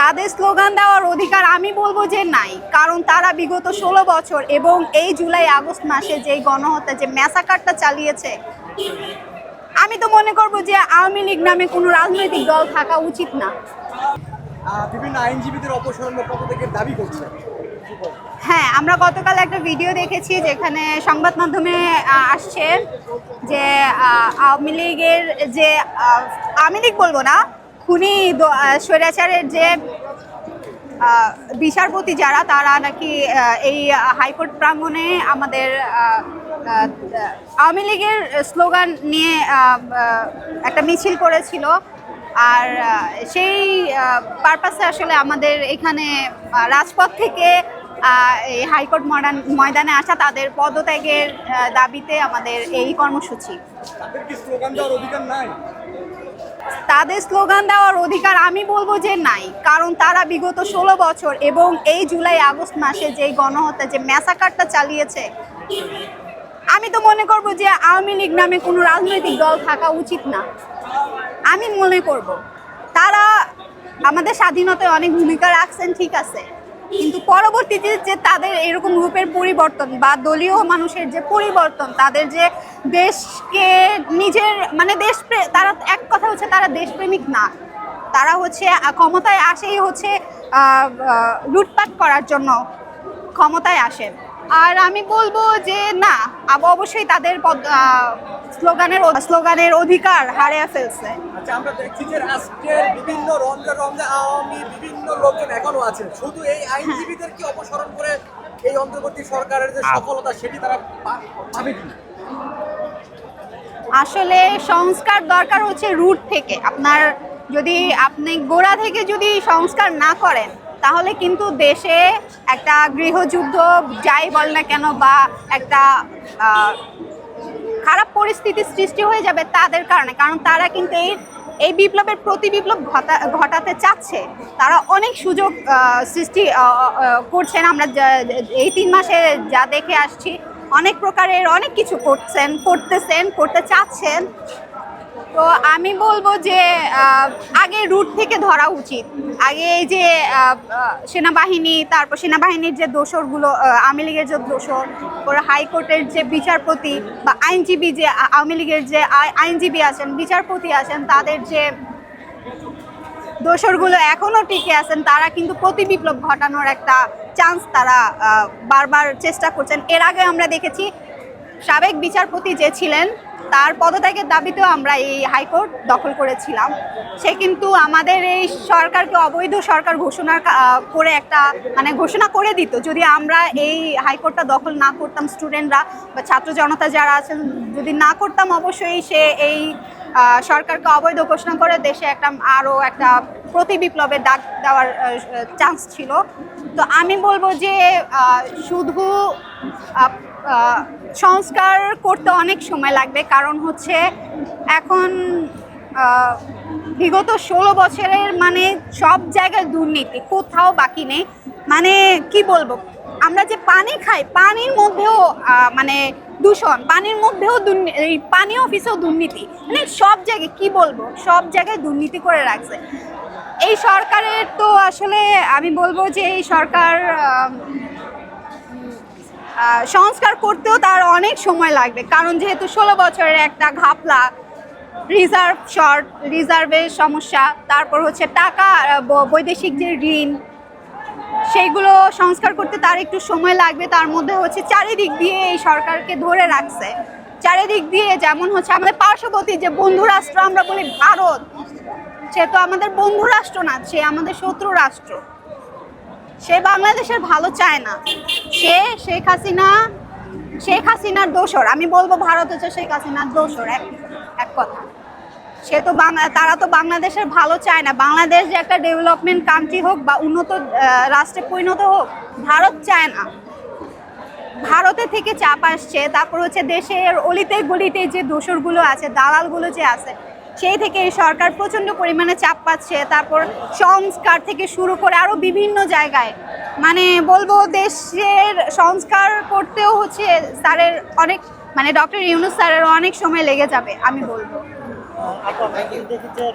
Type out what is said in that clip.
তাদের স্লোগান দেওয়ার অধিকার আমি বলব যে নাই। কারণ তারা বিগত ষোলো বছর এবং এই জুলাই আগস্ট মাসে যে গণহত্যা যে ম্যাসাকারটা চালিয়েছে আমি তো মনে করব যে আওয়ামী লীগ নামে কোনো রাজনৈতিক দল থাকা উচিত না। বিভিন্ন আইনজীবীদের অপসারণ দাবি করছে। হ্যাঁ আমরা গতকাল একটা ভিডিও দেখেছি যেখানে সংবাদ মাধ্যমে আসছে যে আওয়ামী লীগের যে আওয়ামী লীগ বলব না খুনি স্বৈরাচারের যে বিচারপতি যারা, তারা নাকি এই হাইকোর্ট প্রাঙ্গণে আমাদের আওয়ামী লীগের স্লোগান নিয়ে একটা মিছিল করেছিল। আর সেই পারপাসে আসলে আমাদের এখানে রাজপথ থেকে এই হাইকোর্ট ময়দান ময়দানে আসা তাদের পদত্যাগের দাবিতে আমাদের এই কর্মসূচি। তাদের স্লোগান দেওয়ার অধিকার আমি বলব যে নাই। কারণ তারা বিগত ষোলো বছর এবং এই জুলাই আগস্ট মাসে যে গণহত্যা, যে ম্যাসাকারটা চালিয়েছে, আমি তো মনে করব যে আওয়ামী লীগ নামে কোনো রাজনৈতিক দল থাকা উচিত না। আমি মনে করব, তারা আমাদের স্বাধীনতায় অনেক ভূমিকা রাখছেন, ঠিক আছে। কিন্তু পরবর্তীতে যে তাদের এরকম রূপের পরিবর্তন বা দলীয় মানুষের যে পরিবর্তন, তাদের যে দেশকে নিজের মানে দেশ তারা এক কথা হচ্ছে তারা দেশপ্রেমিক না। তারা হচ্ছে ক্ষমতায় আসেই হচ্ছে লুটপাট করার জন্য ক্ষমতায় আসেন। আর আমি বলব যে না অবশ্যই তাদের স্লোগানের স্লোগানের অধিকার হারিয়ে ফেলছে। আচ্ছা আমরা দেখছি যে রাষ্ট্রের বিভিন্ন রঞ্জা রঞ্জা আওয়ামী বিভিন্ন লোকজন এখনও আছেন শুধু এই আইনজীবীদের কি অপসারণ করে এই অন্তর্বর্তী সরকারের যে সফলতা সেটি তারা পাবে কি? আসলে সংস্কার দরকার হচ্ছে রুট থেকে। আপনার যদি আপনি গোড়া থেকে যদি সংস্কার না করেন তাহলে কিন্তু দেশে একটা গৃহযুদ্ধ যাই বল না কেন বা একটা আহ, খারাপ পরিস্থিতি সৃষ্টি হয়ে যাবে তাদের কারণে। কারণ তারা কিন্তু এই এই বিপ্লবের প্রতি বিপ্লব ঘটা- ঘটাতে চাচ্ছে। তারা অনেক সুযোগ সৃষ্টি করছেন। আমরা এই তিন মাসে যা দেখে আসছি, অনেক প্রকারের অনেক কিছু করছেন, করতেছেন, করতে চাচ্ছেন। তো আমি বলব যে আগে রুট থেকে ধরা উচিত। আগে এই যে সেনাবাহিনী, তারপর সেনাবাহিনীর যে দোসরগুলো আওয়ামী লীগের যে দোসর ওর হাইকোর্টের যে বিচারপতি বা আইনজীবী যে আওয়ামী লীগের যে আই- আইনজীবী আছেন, বিচারপতি আছেন, তাদের যে দোসরগুলো এখনও টিকে আছেন, তারা কিন্তু প্রতি বিপ্লব ঘটানোর একটা চান্স তারা বারবার চেষ্টা করছেন। এর আগে আমরা দেখেছি, সাবেক বিচারপতি যে ছিলেন তার পদত্যাগের দাবিতেও আমরা এই হাইকোর্ট দখল করেছিলাম। সে কিন্তু আমাদের এই সরকারকে অবৈধ সরকার ঘোষণা করে একটা মানে ঘোষণা করে দিত। যদি আমরা এই হাইকোর্টটা দখল না করতাম স্টুডেন্টরা বা ছাত্র জনতা যারা আছেন, যদি না করতাম অবশ্যই সে এই সরকারকে অবৈধ ঘোষণা করে দেশে একটা আরও একটা প্রতি বিপ্লবে ডাক দেওয়ার চান্স ছিল। তো আমি বলব যে শুধু সংস্কার করতে অনেক সময় লাগবে। কারণ হচ্ছে এখন বিগত ষোলো বছরের মানে সব জায়গায় দুর্নীতি, কোথাও বাকি নেই। মানে কি বলব? আমরা যে পানি খাই, পানির মধ্যেও মানে দূষণ, পানির মধ্যেও এই পানি অফিসেও দুর্নীতি। মানে সব জায়গায়, কি বলব? সব জায়গায় দুর্নীতি করে রাখছে। এই সরকারের তো আসলে আমি বলব যে এই সরকার সংস্কার করতেও তার অনেক সময় লাগবে। কারণ যেহেতু ষোলো বছরের একটা ঘাপলা, রিজার্ভ শর্ট, রিজার্ভের সমস্যা, তারপর হচ্ছে টাকা বৈদেশিক যে ঋণ সেইগুলো সংস্কার করতে তার একটু সময় লাগবে, তার মধ্যে হচ্ছে চারিদিক দিয়ে এই সরকারকে ধরে রাখছে। চারিদিক দিয়ে যেমন হচ্ছে আমাদের পার্শ্ববর্তী যে বন্ধু রাষ্ট্র আমরা বলি ভারত, সে তো আমাদের বন্ধু রাষ্ট্র না, সে আমাদের শত্রু রাষ্ট্র। সে বাংলাদেশের ভালো চায় না। সে শেখ হাসিনা, শেখ হাসিনার দোসর আমি বলব ভারত হচ্ছে শেখ হাসিনার দোসর এক এক কথা। সে তো তারা তো বাংলাদেশের ভালো চায় না। বাংলাদেশ যে একটা ডেভেলপমেন্ট কান্ট্রি হোক বা উন্নত রাষ্ট্রে পরিণত হোক, ভারত চায় না। ভারতে থেকে চাপ আসছে, তারপর হচ্ছে দেশের অলিতে গলিতে যে দোসরগুলো আছে, দালালগুলো যে আছে, সেই থেকে এই সরকার প্রচণ্ড পরিমাণে চাপ পাচ্ছে। তারপর সংস্কার থেকে শুরু করে আরও বিভিন্ন জায়গায় মানে বলব দেশের সংস্কার করতেও হচ্ছে স্যারের অনেক মানে ডক্টর ইউনুস স্যারের অনেক সময় লেগে যাবে, আমি বলব। আপু আমরা কিন্তু দেখি যে